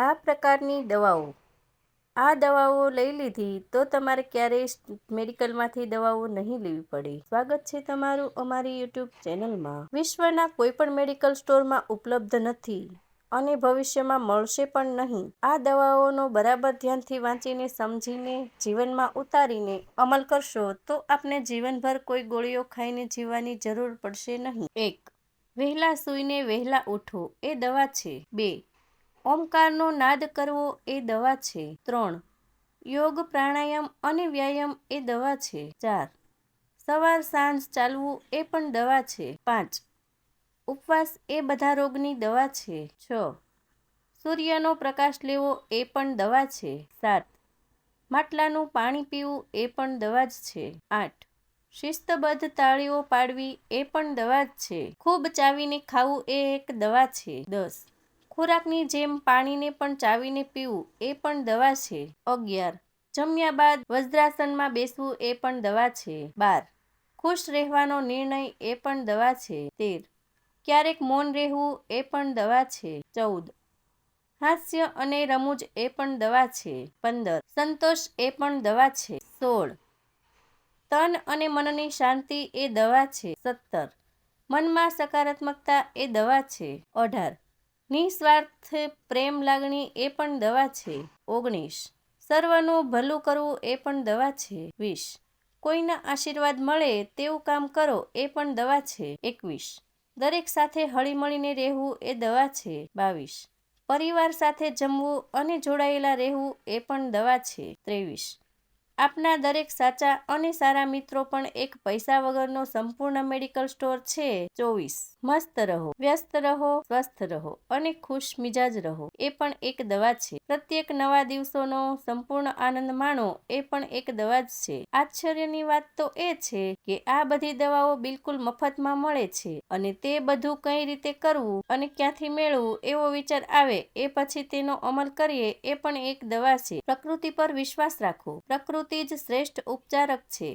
આ પ્રકારની દવાઓ. આ દવાઓ લઈ લીધી તો તમારે ક્યારેય મેડિકલમાંથી દવાઓ નહીં લેવી પડે. સ્વાગત છે તમારું અમારી યુટ્યુબ ચેનલમાં. વિશ્વના કોઈ પણ મેડિકલ સ્ટોરમાં ઉપલબ્ધ નથી અને ભવિષ્યમાં મળશે પણ નહીં. આ દવાઓનો બરાબર ધ્યાનથી વાંચીને, સમજીને, જીવનમાં ઉતારીને અમલ કરશો તો આપને જીવનભર કોઈ ગોળીઓ ખાઈને જીવવાની જરૂર પડશે નહીં. એક, વહેલા સૂઈને વહેલા ઉઠો. એ દવા છે. બે ઓમકારનો નાદ કરવો એ દવા છે. ત્રણ, યોગ, પ્રાણાયામ અને વ્યાયામ એ દવા છે. ચાર, સવાર સાંજ ચાલવું એ પણ દવા છે. પાંચ, ઉપવાસ એ બધા રોગની દવા છે. છ, સૂર્યનો પ્રકાશ લેવો એ પણ દવા છે. સાત, માટલાનું પાણી પીવું એ પણ દવા જ છે. આઠ, શિસ્તબદ્ધ તાળીઓ પાડવી એ પણ દવા જ છે. ખૂબ ચાવીને ખાવું એ એક દવા છે. દસ ખોરાકની જેમ પાણીને પણ ચાવીને પીવું એ પણ દવા છે. અગિયાર. જમ્યા બાદ વજ્રાસનમાં બેસવું એ પણ દવા છે. બાર. ખુશ રહેવાનો નિર્ણય એ પણ દવા છે. તેર. ક્યારેક મૌન રહેવું એ પણ દવા છે. ચૌદ. હાસ્ય અને રમૂજ એ પણ દવા છે. પંદર. સંતોષ એ પણ દવા છે. સોળ. તન અને મનની શાંતિ એ દવા છે. સત્તર. મનમાં સકારાત્મકતા એ દવા છે. અઢાર. નિસ્વાર્થ પ્રેમ લાગણી એ પણ દવા છે. ઓગણીસ. સર્વનું ભલું કરવું એ પણ દવા છે. વીસ. કોઈના આશીર્વાદ મળે તેવું કામ કરો એ પણ દવા છે. એકવીસ. દરેક સાથે હળીમળીને રહેવું એ દવા છે. બાવીસ. પરિવાર સાથે જમવું અને જોડાયેલા રહેવું એ પણ દવા છે. ત્રેવીસ. આપના દરેક સાચા અને સારા મિત્રો પણ એક પૈસા વગરનો સંપૂર્ણ મેડિકલ સ્ટોર છે. ચોવીસ. મસ્ત રહો, વ્યસ્ત રહો, સ્વસ્થ રહો અને ખુશ મિજાજ રહો. એ પણ એક દવા છે. પ્રત્યેક નવા દિવસોનો સંપૂર્ણ આનંદ માણો એ પણ એક દવા જ છે. આશ્ચર્યની વાત તો એ છે કે આ બધી દવાઓ બિલકુલ મફતમાં મળે છે અને તે બધું કઈ રીતે કરવું અને ક્યાંથી મેળવવું એવો વિચાર આવે એ પછી તેનો અમલ કરીએ એ પણ એક દવા છે. પ્રકૃતિ પર વિશ્વાસ રાખો. પ્રકૃતિ જ શ્રેષ્ઠ ઉપચારક છે.